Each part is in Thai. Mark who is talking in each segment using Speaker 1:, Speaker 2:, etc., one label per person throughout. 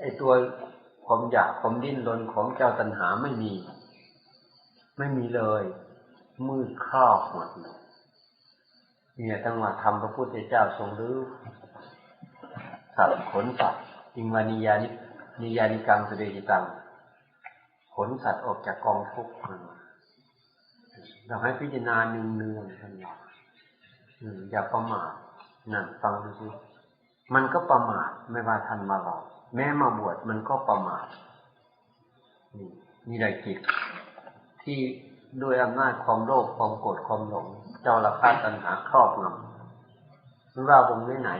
Speaker 1: ไอ้ตัวความอยากความดิ้นรนของเจ้าตัณหาไม่มี ไม่มีเลย มืดครอบหมดเนี่ยตั้งว่าทำพระพุทธเจ้าทรงรื้อสัตว์ขนสัตว์จิงวานิยานินิยานิกังสุเดจิตังขนสัตว์ออกจากกองทุกข์มาเราให้พิจารณาเนืองเนืองท่านว่าอืมอย่าประมาทนั่นฟังดูสิมันก็ประมาทไม่ว่าท่านมาหลอก แม้มาบวชมันก็ประมาทนี่นี่แหละจิตที่ด้วยอำนาจความโลภความโกรธความหลง เจ้าละคาตัณหาครอบงำไม่ว่าวงไหน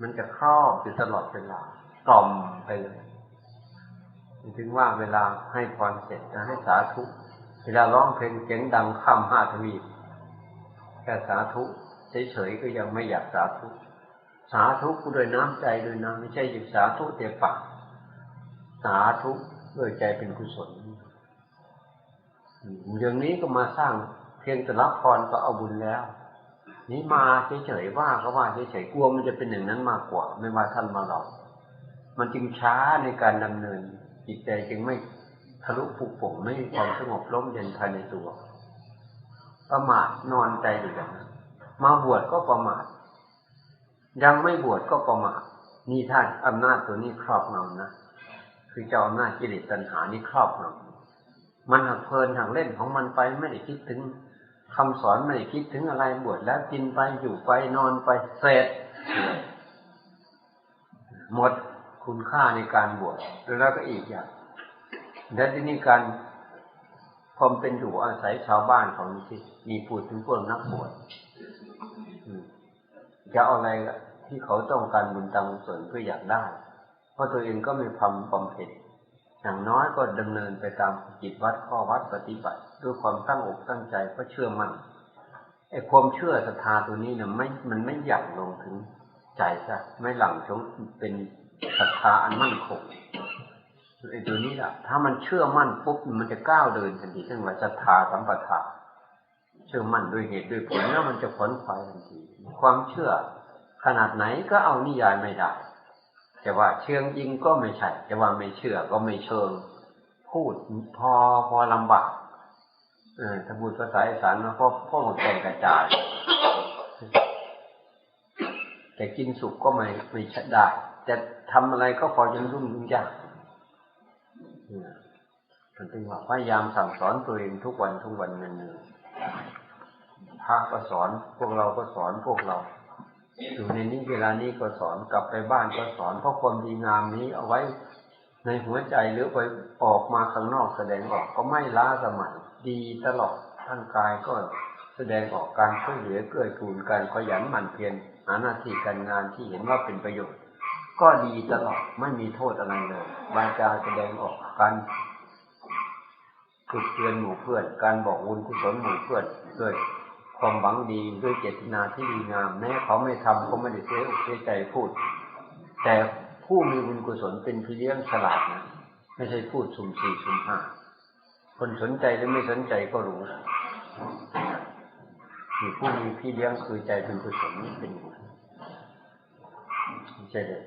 Speaker 1: มันจะครอบอยู่ตลอดเวลากล่อมไปเลยถึงว่าเวลาให้พรเสร็จจะให้สาธุ เวลาร้องเพลงเสียงดังข้ามห้าทวีปแค่สาธุเฉยๆก็ยังไม่อยากสาธุ สาธุด้วยน้ำใจด้วยน้ำไม่ใช่หยุดสาธุเตียปากสาธุด้วยใจเป็นกุศลอย่างนี้ก็มาสร้างเพียงแต่รับพรก็เอาบุญแล้ว นี่มาเฉยๆว่าก็ว่าเฉยๆกลัวมันจะเป็นอย่างนั้นมากกว่า ไม่ว่าท่านมาหรอกมันจึงช้าในการดำเนิน จิตใจจึงไม่ทะลุผุโป่งไม่มีความสงบร่มเย็นภายในตัว ประมาทนอนใจอยู่อย่างนั้นมาบวชก็ประมาท ยังไม่บวชก็ประมาทนี่ท่านอำนาจตัวนี้ครอบงำนะคือเจ้าอำนาจกิเลสตัณหานี่ครอบงำมันหักเพลินหักเล่นของมันไปไม่ได้คิดถึงคำสอนไม่ได้คิดถึงอะไรบวชแล้วกินไปอยู่ไปนอนไปเสร็จหมดคุณค่าในการบวชแล้วก็อีกอย่างและที่นี่การความเป็นอยู่อาศัยชาวบ้านของนี่มีพูดถึงพวกนักบวช จะเอาอะไรที่เขาต้องการบุญตามกุศลเพื่ออยากได้ เพราะตัวเองก็มีความบำเพ็ญอย่างน้อยก็ดำเนินไปตามจิตวัดข้อวัดปฏิบัติ ด้วยความตั้งอกตั้งใจเพราะเชื่อมั่นไอ้ความเชื่อศรัทธาตัวนี้เนี่ยไม่มันไม่หยั่งลงถึงใจซะไม่หลั่งชงเป็นศรัทธาอันมั่นคงไอ้ตัวนี้แหละถ้ามันเชื่อมั่นปุ๊บมันจะก้าวเดินทันทีซึ่งว่าศรัทธาสัมปทา เชื่อมั่นด้วยเหตุด้วยผลแล้วมันจะผลควายทันทีความเชื่อขนาดไหนก็เอานิยายไม่ได้แต่ว่าเชิงจริงก็ไม่ใช่แต่ว่าไม่เชื่อก็ไม่เชิง พูดพอพอลำบากเออถ้าพูดภาษาอีสานนะพ่อพ่อหมดแกงกระจายแต่กินสุกก็ไม่ไม่ใช่ได้แต่ทำอะไรก็พอยังรุ่งยุ่งยากเนี่ยมันถึงว่าพยายามสั่งสอนตัวเองทุกวันทุกวันเนือนๆ พระก็สอน พวกเราก็สอนพวกเรา อยู่ในนี้เวลานี้ก็สอนกลับไปบ้านก็สอนเพราะความดีงามนี้เอาไว้ในหัวใจหรือไปออกมาข้างนอกแสดงออกก็ไม่ล้าสมัยดีตลอดท่านกายก็แสดงออกการช่วยเหลือเกื้อกูลการขยันหมั่นเพียรหาหน้าที่การงานที่เห็นว่าเป็นประโยชน์ ก็ดีตลอดไม่มีโทษอะไรเลยวาจาแสดงออกการฝึกเตือนหมู่เพื่อน การบอกบุญกุศลหมู่เพื่อนด้วย ความหวังดีด้วยเจตนาที่ดีงามแม้เขาไม่ทำเขาไม่ได้เสียอกเสียใจพูด แต่ผู้มีบุญกุศลเป็นพี่เลี้ยงฉลาดนะไม่ใช่พูดสุ่มสี่สุ่มห้าคนสนใจหรือไม่สนใจก็รู้มีผู้มีพี่เลี้ยงคือใจเป็นกุศลนี่เป็นบุญใช่เลย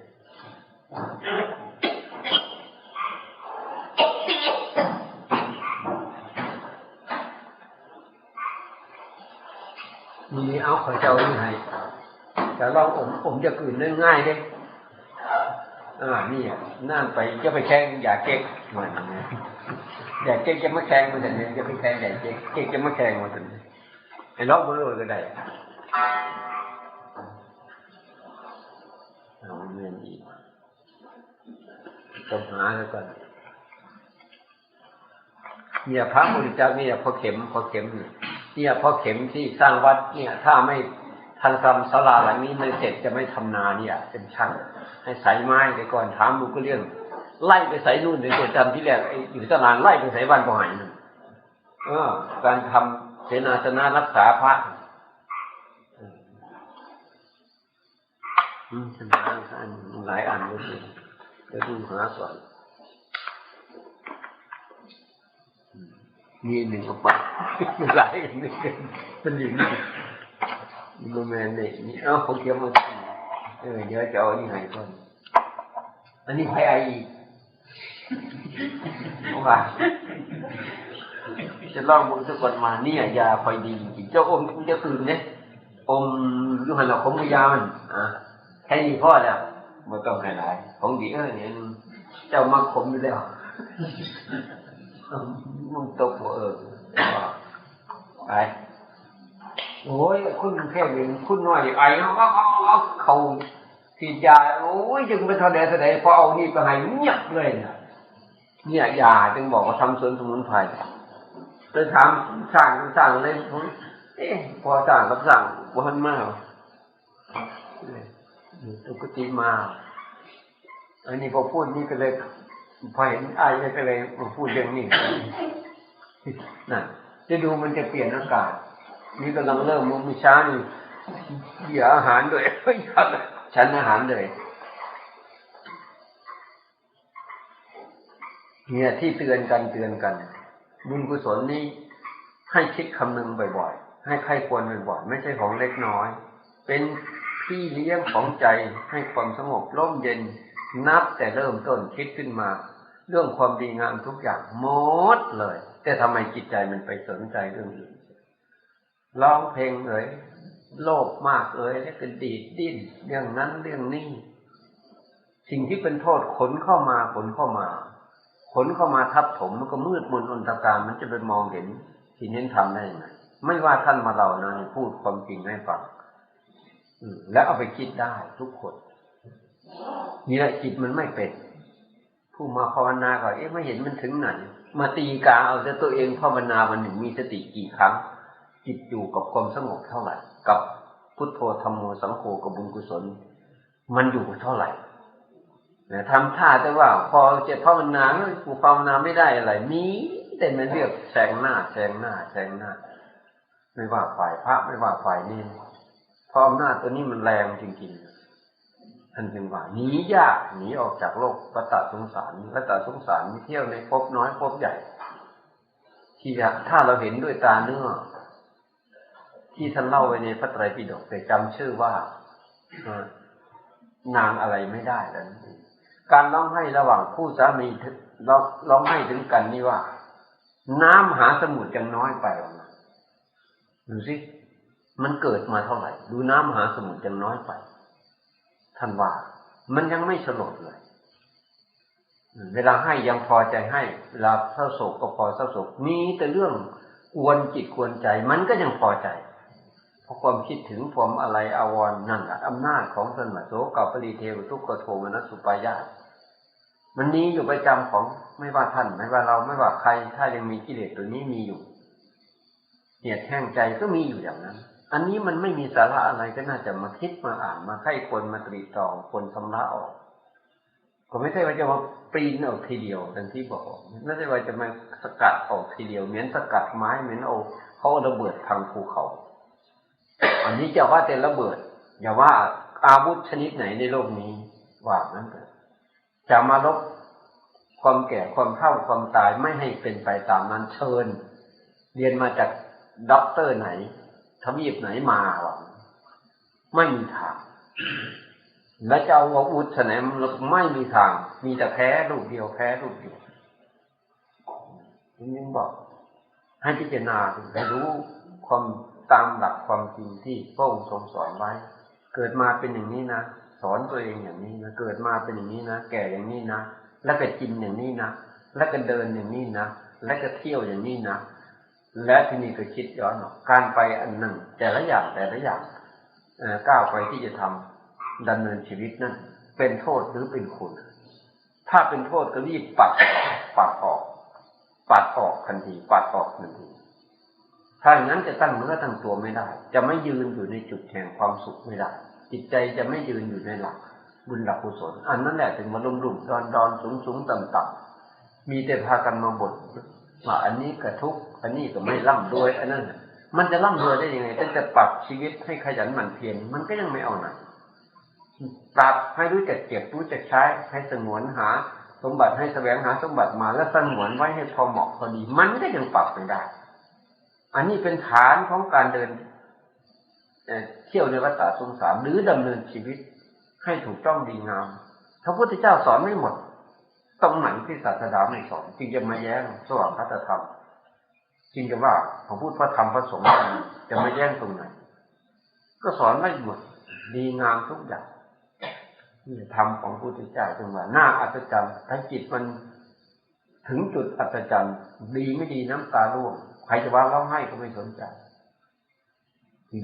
Speaker 1: มีเอาขอเจ้านี่ให้แต่ลองผมผมจะกืนได้ง่ายเด้อ่านี่นั่นไปจะไปแข่งอย่าเก๊กมือนอย่าเก๊กจะมาแข่งมาแต่เนี่ยจะไปแข่งอย่าเก๊กเก๊กจะมาแข่งมาแต่เนี่ยไอ้ล็อกมือเลยก็ได้เอาเงินอีกต้องหาแล้วก่อนเนี่ยพระพุทธเจ้าเนี่ยพอเข็มพอเข็มเนี่ย เนี่ยพอเข็มที่สร้างวัดเนี่ย ถ้าไม่ทันทำศาลาหลังนี้ไม่เสร็จจะไม่ทำนาเนี่ย เป็นช่างให้ใส่ไม้ไปก่อนถามดูก็เรื่อง ไล่ไปใส่นู่นในตัวจำที่แรกไอ้อยู่ตลาดไล่ไปใส่บ้านก็หายนั่นเออ การทำเสนาสนะรักษาพระอืมชนะอันหลายอันเลยเดี๋ยวดูหาก่อน มีหนึ่งกระป๋าหลายอันนี่เป็นอย่างนี้โมเมนต์นี่นี่เอ้าเขาเขียนมาเออเดี๋ยวจะเอานี่ให้ก่อนอันนี้ไพ่ไออีกว่าจะลองมึงสักคนมาเนี่ยยาคอยดีจริงเจ้าอมเจ้าอื่นเนี่ยอมยุหันเราคงไม่ยามันอะแค่นี้พ่อแล้วไม่ต้องให้หลายของดีเออเนี่ยเจ้ามาขมอยู่แล้ว มึงตกหัวเออไปโอ้ยคุณแค่เห็นคุณน้อยไอ้เขาเขาเขาขาทียาโอ้ยจึงไปทอดแดดแสดงพอเอานี่ไปให้เงียบเลยเนี่ยเนี่ยยาจึงบอกว่าทำสวนสมุนไพรไปถามสั่งสั่งเลยผมเอ๊ะพอสั่งกับสั่งวันมากตุกติมา อันนี้พอพูดนี่ก็เลย พอเห็นไอ้ก็เลยมาพูดเรื่องนี้นะจะดูมันจะเปลี่ยนอากาศ นี่กำลังเริ่มมื้อเช้านี่เหยื่ออาหารด้วยฉันอาหารเลยเนี่ยที่เตือนกันเตือนกัน บุญกุศลนี้ให้คิดคำนึงบ่อยๆ ให้ใครควรบ่อยๆ ไม่ใช่ของเล็กน้อย เป็นพี่เลี้ยงของใจให้ความสงบร่มเย็น นับแต่เริ่มต้นคิดขึ้นมา เรื่องความดีงามทุกอย่างหมดเลย แต่ทำไมจิตใจมันไปสนใจเรื่องอื่นร้องเพลงเอ่ยโลภมากเอ่ยแล้วก็ดีดดิ้นเรื่องนั้นเรื่องนี้สิ่งที่เป็นโทษขนเข้ามาขนเข้ามา ขนเข้ามาทับถมมันก็มืดมนอนตการมันจะไปมองเห็นที่เน้นทำได้ยังไงไม่ว่าท่านมาเรานะพูดความจริงให้ฟังแล้วเอาไปคิดได้ทุกคน นี่แหละจิตมันไม่เป็น ผู้มาภาวนาก็เอ๊ะไม่เห็นมันถึงไหน มาตีกาเอาแต่ตัวเองภาวนามันหนึ่งมีสติกี่ครั้ง จิตอยู่กับความสงบเท่าไหร่ กับพุทโธธรรมโมสังโฆกับบุญกุศล มันอยู่เท่าไหร่นะทำท่าแต่ว่าพอเจ็บภาวนาผู้ภาวนาไม่ได้อะไรมีแต่มันเรียกแซงหน้าแซงหน้าแซงหน้า ไม่ว่าฝ่ายพระไม่ว่าฝ่ายเนรพออำนาจตัวนี้มันแรงจริงๆ ท่านจึงว่าหนียากหนีออกจากโลกวัฏสงสารวัฏสงสารมีเที่ยวในภพน้อยภพใหญ่ ที่ถ้าเราเห็นด้วยตาเนื้อที่ท่านเล่าไว้ในพระไตรปิฎกแต่จำชื่อว่านางอะไรไม่ได้แล้วการร้องไห้ระหว่างคู่สามีเร้องร้องไห้ถึงกันนี่ว่า น้ำหาสมุทรยังน้อยไปหรอกนะดูสิมันเกิดมาเท่าไหร่ ดูน้ำมหาสมุทรยังน้อยไป ท่านว่า มันยังไม่สลดเลย เวลาให้ยังพอใจให้เวลาเศร้าโศกก็พอเศร้าโศกมีแต่เรื่องกวนจิตกวนใจ มันก็ยังพอใจเพราะความคิดถึงความอะไรอาวรนั่นอำนาจของสนมโสกับปริเทวทุกขโทมนัสสุปายาตมันนี้อยู่ประจำของไม่ว่าท่าน ไม่ว่าเราไม่ว่าใคร ถ้ายังมีกิเลสตัวนี้มีอยู่เหียดแห้งใจก็มีอยู่อย่างนั้น อันนี้มันไม่มีสาระอะไรก็น่าจะมาคิดมาอ่านมาไข้คนมาตรีตรองคนชำระออกก็ไม่ใช่ว่าจะมาปีนออกทีเดียวดังที่บอกไม่ใช่ว่าจะมาสกัดออกทีเดียวเหมือนสกัดไม้เหมือนเอาเขาระเบิดทางภูเขา อันนี้จะว่าแต่ระเบิด อย่าว่าอาวุธชนิดไหนในโลกนี้ว่านั้นเถอะจะมาลบความแก่ความเฒ่าความตายไม่ให้เป็นไปตามนั้นเชิญ เรียนมาจากด็อกเตอร์ไหน ทวีปไหนมาวะไม่มีทาง และจะเอาอาวุธไหนมันไม่มีทาง มีแต่แพ้ลูกเดียวแพ้ลูกเดียวยังบอก ให้พิจารณาให้รู้ความตามหลักความจริงที่พระองค์ทรงสอนไว้ เกิดมาเป็นอย่างนี้นะสอนตัวเองอย่างนี้นะเกิดมาเป็นอย่างนี้นะแก่อย่างนี้นะแล้วก็กินอย่างนี้นะแล้วก็เดินอย่างนี้นะแล้วก็เที่ยวอย่างนี้นะ และที่นี่ก็คิดย้อนออกการไปอันหนึ่ง แต่ละอย่างแต่ละอย่างก้าวไปที่จะทำดำเนินชีวิตนั้น เป็นโทษหรือเป็นคุณ ถ้าเป็นโทษก็รีบปัดปัดออก ปัดออกทันที ปัดออกทันที ถ้าอย่างนั้นจะตั้งเนื้อตั้งตัวไม่ได้ จะไม่ยืนอยู่ในจุดแห่งความสุขไม่ได้ จิตใจจะไม่ยืนอยู่ในหลัก บุญหลักกุศล อันนั้นแหละถึงมาลุ่มลุ่มดอนดอนสูงสูงต่ำต่ำมีแต่พากันมาบ่น ว่าอันนี้กระทุกอันนี้ก็ไม่ร่ำรวย อันนั้นมันจะร่ำรวยได้ยังไงตั้งแต่ปรับชีวิตให้ขยันหมั่นเพียรมันก็ยังไม่เอาไหนปรับให้รู้จักเก็บรู้จักใช้ให้สงวนหา สมบัติให้แสวงหาสมบัติมา แล้วสงวนไว้ให้พอเหมาะพอดี มันก็ยังปรับไม่ได้ อันนี้เป็นฐานของการเดินเที่ยวในวัฏสงสารหรือดำเนินชีวิตให้ถูกต้องดีงามพระพุทธเจ้าสอนไม่หมด ตรงไหนที่ศาสดาไม่สอนจึงจะมาแย้งสว่างพระธรรมจึงจะว่าผมพูดพระธรรมพระสงฆ์จะมาแย้งตรงไหน ก็สอนไม่หมดดีงามทุกอย่างนี่ธรรมของพุทธเจ้าจึงว่าน่าอัศจรรย์ถ้าจิตมันถึงจุดอัศจรรย์ดีไม่ดีน้ำตาร่วงใครจะว่าร้องไห้ก็ไม่สนใจ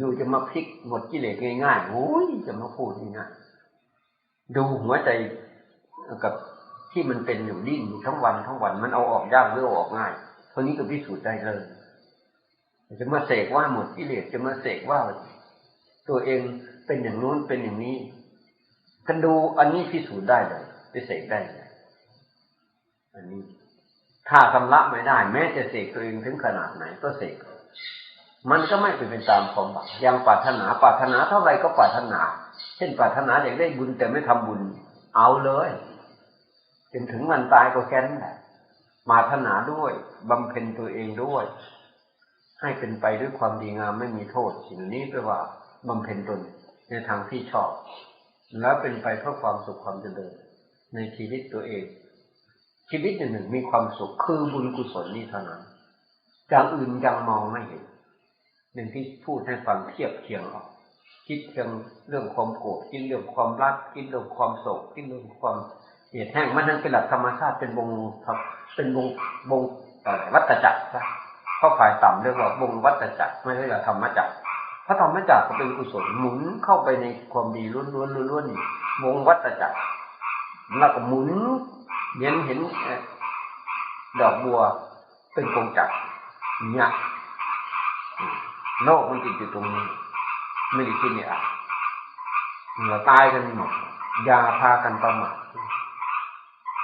Speaker 1: ดูจะมาพลิกหมดกิเลสง่ายๆโอ้ยจะมาพูดง่ายดูหัวใจกับ ที่มันเป็นอยู่ดิ้นอยู่ทั้งวันทั้งวัน มันเอาออกยากหรือออกง่ายคนนี้ก็พิสูจน์ได้เลยจะมาเสกว่าหมดกิเลสจะมาเสกว่า ตัวเองเป็นอย่างนู้นเป็นอย่างนี้กันดูอันนี้พิสูจน์ได้เลยไปเสกได้เลยอันนี้ ถ้าทำละไม่ได้ แม้จะเสกตัวเองถึงขนาดไหนก็เสกมันก็ไม่เป็นไปตามความหวังยังปรารถนาปรารถนาเท่าไรก็ปรารถนา เช่นปรารถนาอยากได้บุญแต่ไม่ทำบุญ เอาเลย จนถึงวันตายก็แค่นั้นแหละมาถนาด้วยบำเพ็ญตัวเองด้วย ให้เป็นไปด้วยความดีงามไม่มีโทษ สิ่งนี้แปลว่าบำเพ็ญตนในทางที่ชอบ แล้วเป็นไปเพื่อความสุขความเจริญในชีวิตตัวเอง ชีวิตหนึ่งมีความสุขคือบุญกุศลนี้เท่านั้นอย่างอื่นยังมองไม่เห็นหนึ่งที่พูดให้ฟังเทียบเคียงออกคิดเพียงเรื่องความโกรธคิดเรื่องความรักคิดเรื่องความโศกคิดเรื่องความ เหียดแห้งมันนั่นเป็นหลักธรรมชาติเป็นวงเป็นวงวงวัตจักรนะเพราฝ่ายต่ำเรียกว่าวงวัตจักรไม่ใช่ธรรมจักรพระธรรมจักรก็เป็นกุศลหมุนเข้าไปในความดีล้วนล้วนล้วนวงวัตจักรแล้วก็หมุนเห็นเห็นดอกบัวเป็นกงจักรเนี่ยโลกมันติดอยู่ตรงนี้ไม่ได้ที่นี่อะเราตายกันหมดยาพากันประมาท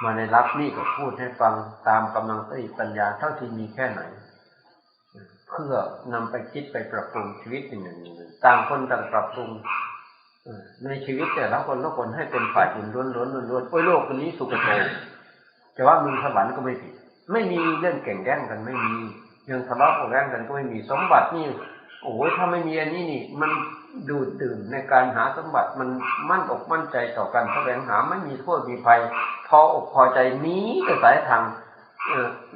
Speaker 1: มาในรับนี่ก็พูดให้ฟังตามกำลังสติปัญญาเท่าที่มีแค่ไหน เพื่อนำไปคิดไปปรับปรุงชีวิตหนึ่งหนึ่งต่างคนต่างปรับปรุงในชีวิตแต่ละคนละคนให้เป็นฝ่ายอุ่นล้วนล้วนล้วนโอ้ยโลกคนนี้สุขโตจะว่ามึงสวรรค์ก็ไม่ผิด ไม่มีเรื่องแข่งแย่งกันไม่มีเรื่องทะเลาะแย่งกันก็ไม่มีสมบัตินี่โอ้ยถ้าไม่มีอันนี้นี่ มัน ดูดดื่มในการหาสมบัติมันมั่นอกมั่นใจต่อกันแสวงหาไม่มีโทษมีภัย พออกพอใจนี้แต่สายทาง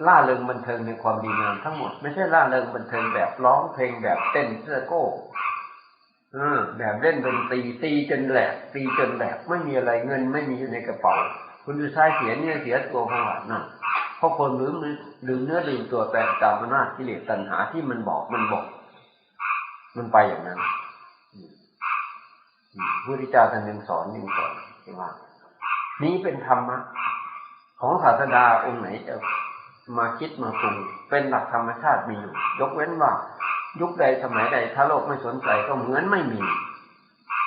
Speaker 1: ล่าเริงบันเทิงในความดีงามทั้งหมด ไม่ใช่ล่าเริงบันเทิงแบบร้องเพลงแบบเต้นเสื้อโก้แบบเล่นดนตรีตีจนแหลกตีจนแหลกไม่มีอะไรเงินไม่มีอยู่ในกระเป๋า คุณดูชายเสียเนี่ยเสียตัวของหวานนั่นเพราะคนลืมลืมเนื้อลืมตัวแต่ตามอำนาจกิเลสตัณหาที่มันบอกมันบอก มันไปอย่างนั้น พระพุทธเจ้าท่านยังสอนยังสอนว่า นี้เป็นธรรมะของศาสดาองค์ไหนจะมาคิดมาปรุงเป็นหลักธรรมชาติมีอยู่ ยกเว้นว่า ยุคใดสมัยใด ถ้าโลกไม่สนใจก็เหมือนไม่มี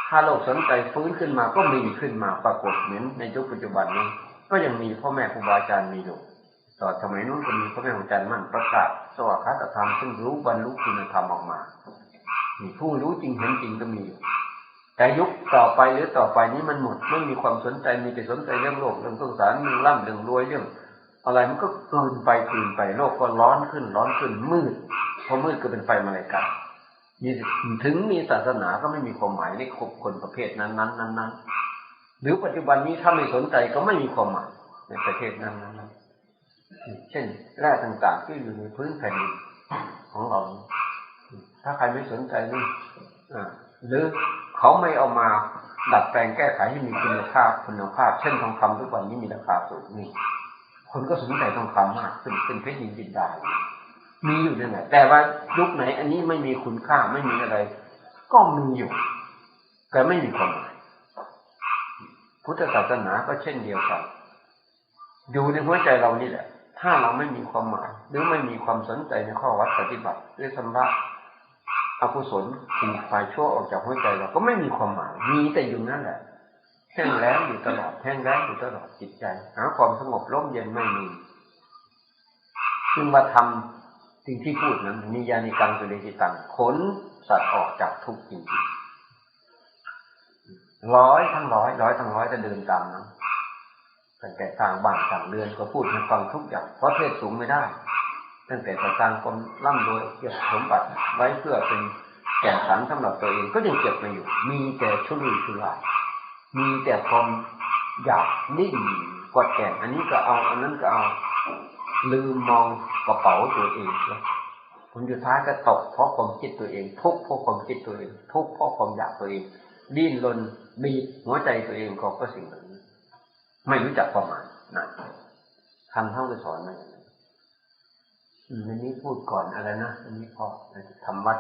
Speaker 1: ถ้าโลกสนใจฟื้นขึ้นมาก็มีขึ้นมาปรากฏเหมือนในยุคปัจจุบันนี้ ก็ยังมีพ่อแม่ครูบาอาจารย์มีอยู่ต่อสมัยนู้นก็มีพ่อแม่ครูอาจารย์มั่นประกาศสวัสดิธรรมซึ่งรู้บรรลุคุณธรรมออกมา มีผู้รู้จริงเห็นจริงก็มีอยู่ แต่ยุคต่อไปหรือต่อไปนี้มันหมดไม่มีความสนใจมีแต่สนใจเรื่องโลกเรื่องสงสารเรื่องร่ำเรื่องรวยเรื่อง อะไรมันก็เกินไปเกินไปโลกก็ร้อนขึ้น ร้อนขึ้นมืดพอมืดก็เป็นไฟมาเลยกันมีถึงมีศาสนาก็ไม่มีความหมายในคนประเภทนั้นนั้นนั้นนั้นหรือปัจจุบันนี้ถ้าไม่สนใจก็ไม่มีความหมายในประเทศนั้นนั้นเช่นแร่ต่างๆที่อยู่ในพื้นแผ่นดินของเรา ถ้าใครไม่สนใจนี่หรือ เขาไม่เอามาดัดแปลงแก้ไขให้มีคุณภาพคุณภาพ เช่นทองคำทุกวันนี้มีราคาสูงนี่คนก็สนใจทองคำมากเป็นเป็นเพชรยินดินดามีอยู่นั่นแหละแต่ว่ายุคไหน อันนี้ไม่มีคุณค่าไม่มีอะไร ก็มีอยู่ แต่ไม่มีความหมายพุทธศาสนาก็เช่นเดียวกันอยู่ในหัวใจเรานี่แหละ ถ้าเราไม่มีความหมาย หรือไม่มีความสนใจในข้อวัดปฏิบัติหรือสำระ อกุศลขีดฝ่ายชั่วออกจากหัวใจเราก็ไม่มีความหมาย มีแต่อยู่นั่นแหละแห้งแล้งอยู่ตลอดแห้งแล้งอยู่ตลอดจิตใจหาความสงบร่มเย็นไม่มีจึงมาทำสิ่งที่พูดนั้นนิยานิกังสุเดจิตังขนสัตว์ออกจากทุกข์จริงๆร้อยทั้งร้อยร้อยทั้งร้อยจะเดินตามนั้นตั้งแต่ทางบ้านทางเรือนก็พูดให้ฟังทุกอย่างเพราะเทศสูงไม่ได้ ตั้งแต่ประการคนร่ำรวยเก็บสมบัติไว้เพื่อเป็นแก่นสันสำหรับตัวเองก็ยังเก็บมาอยู่ มีแต่ชุลุยชุลายมีแต่ความอยากดิ้นกดแก่งอันนี้ก็เอา อันนั้นก็เอาลืมมองกระเป๋าตัวเองแล้วผลสุดท้ายก็ตกเพราะความคิดตัวเอง ทุกเพราะความคิดตัวเอง ทุกเพราะความอยากตัวเอง ดิ้นรนบีบหัวใจตัวเองก็เพระสิ่งเหล่านี้ไม่รู้จักความหมายนะทำเท่ากับสอนมาอย่างนั้น อันนี้พูดก่อนอะไรนะอันนี้พอทำวัด